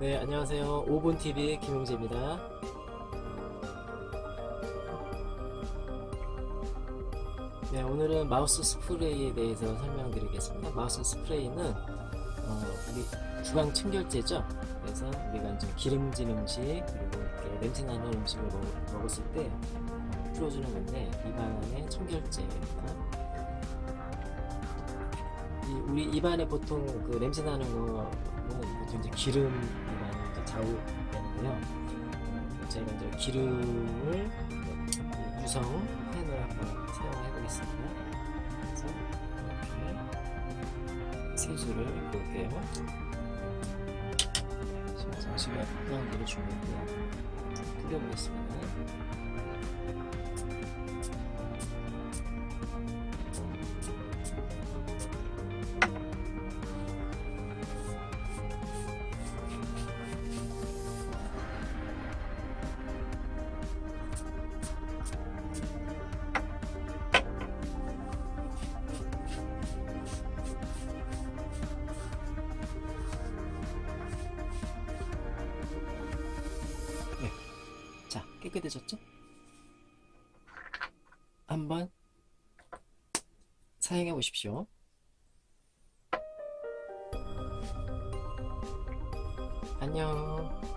네, 안녕하세요. 5분TV 김용재입니다. 네, 오늘은 마우스 스프레이에 대해서 설명드리겠습니다. 마우스 스프레이는 어, 우리 구강 청결제죠. 그래서 우리가 이제 기름진 음식 그리고 이렇게 냄새 나는 음식을 먹, 먹었을 때 어, 풀어주는 건데 입안의 청결제입니다. 이 우리 입안에 보통 그 냄새 나는 거는 보통 이제 기름 좌우되는데요. 어, 제가 이제 기름을 이 유성 펜을 한번 사용해 보겠습니다. 그래서 이렇게 세수를 볼게요. 지금 정식을 그냥 내려주고요. 뿌려보겠습니다. 깨끗해졌죠? 한번 사용해 보십시오. 안녕.